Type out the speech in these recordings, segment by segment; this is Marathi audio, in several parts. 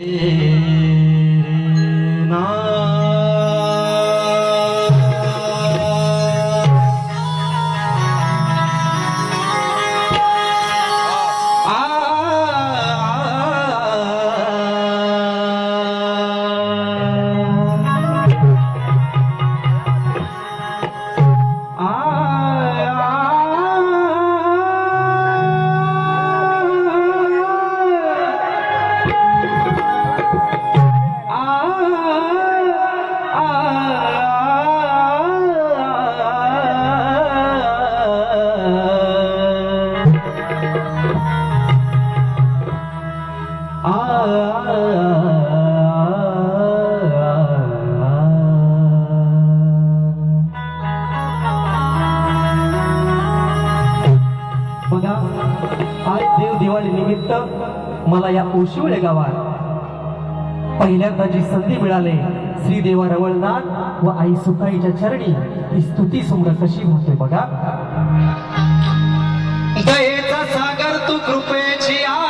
बघा मला या ओशिवळे गावात पहिल्यांदा जी संधी मिळाली. श्री देवा रवळनाथ व आई सुखाईच्या चरणी ही स्तुती सुमर कशी होते बघा. दयेचा सागर तू कृपेची आ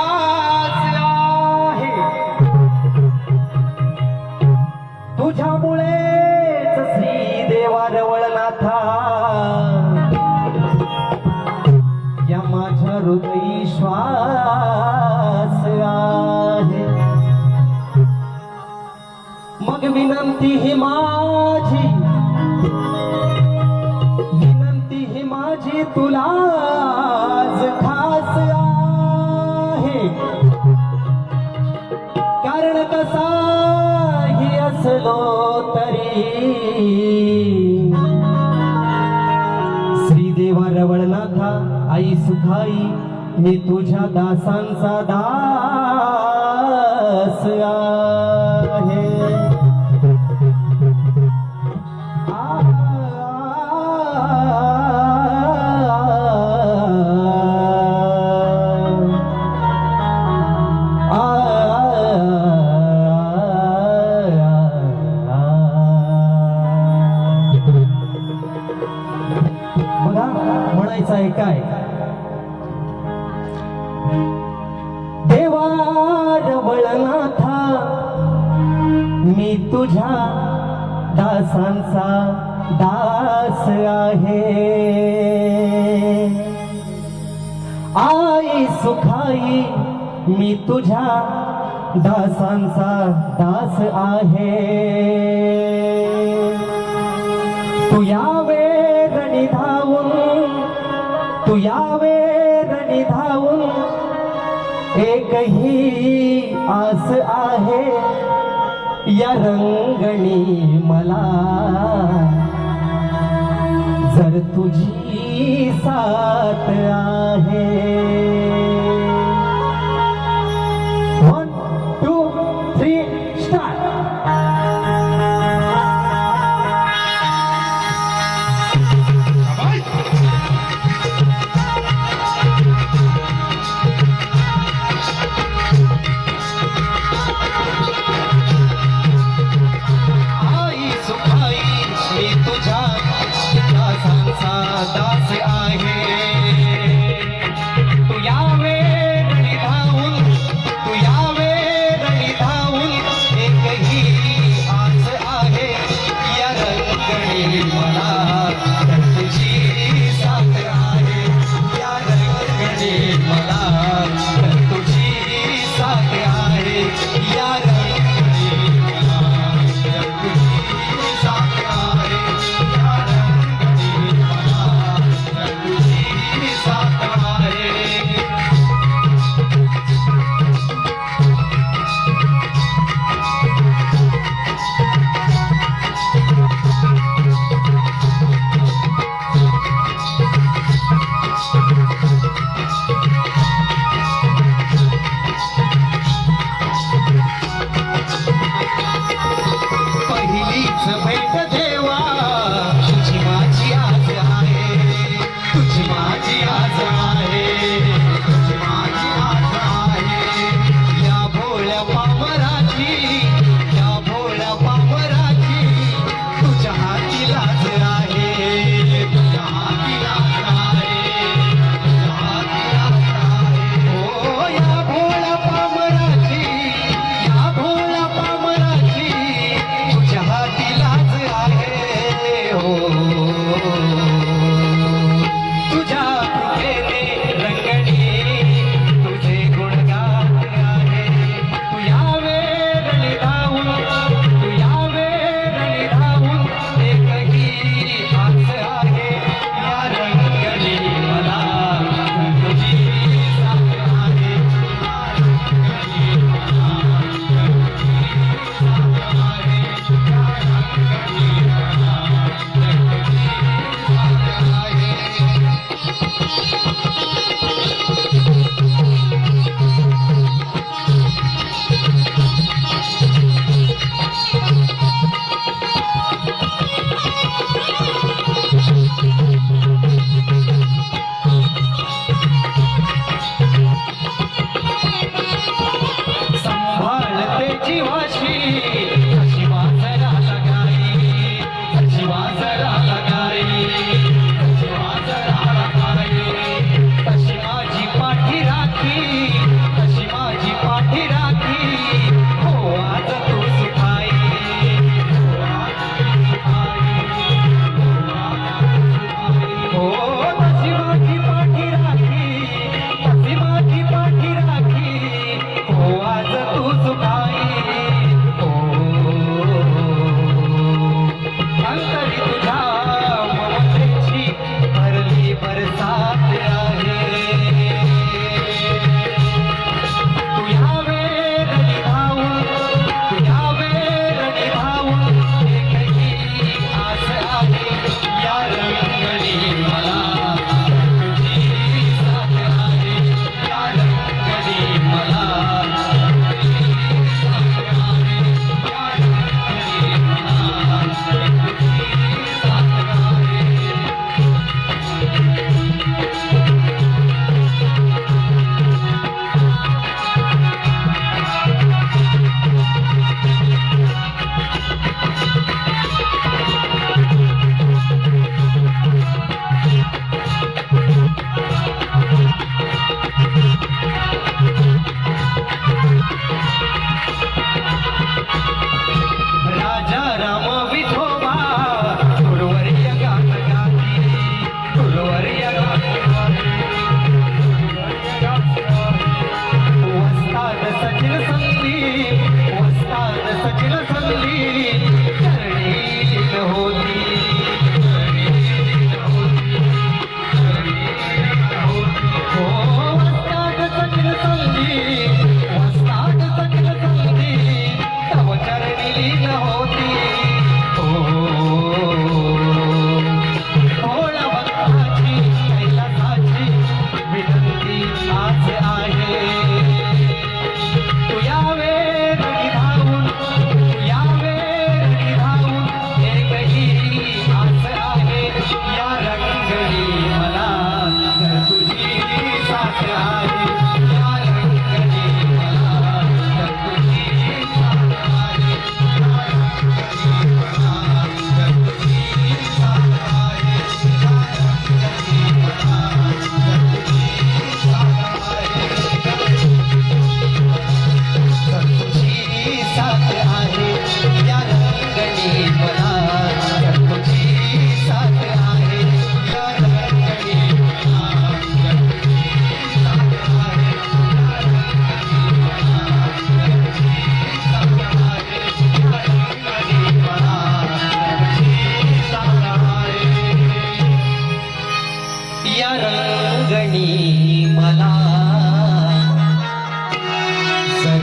मग विनंती ही माझी। विनंती ही माझी तुलाच खास आहे। कारण कसाही असलो तरी। श्रीदेवा रवळनाथा आई सुखाई मी तुझ्या दासांचा दास म्हणायचं आहे काय? देवा वळनाथा मी तुझ्या दासांचा दास आहे. आई सुखाई मी तुझ्या दासांचा दास आहे. तू यावे रणी धावून एकही आस आहे. या रंगणी मला जर तुझी साथ आ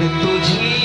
juventude.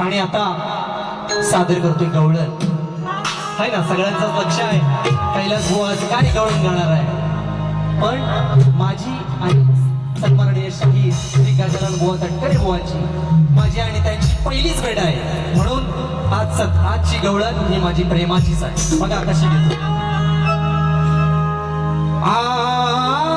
आणि आता सादर करतोय गवळण. आहे ना सगळ्यांचं लक्ष आहे. कैलास बुवा आज काय गवळण गाणार आहे? पण माझी आणि सन्माननीय शहीद श्री गजानन बुवा तटकरे बुवाची माझी आणि त्यांची पहिलीच भेट आहे. म्हणून आज सत आजची गवळण ही माझी प्रेमाचीच आहे. बघा कशी घेतो आ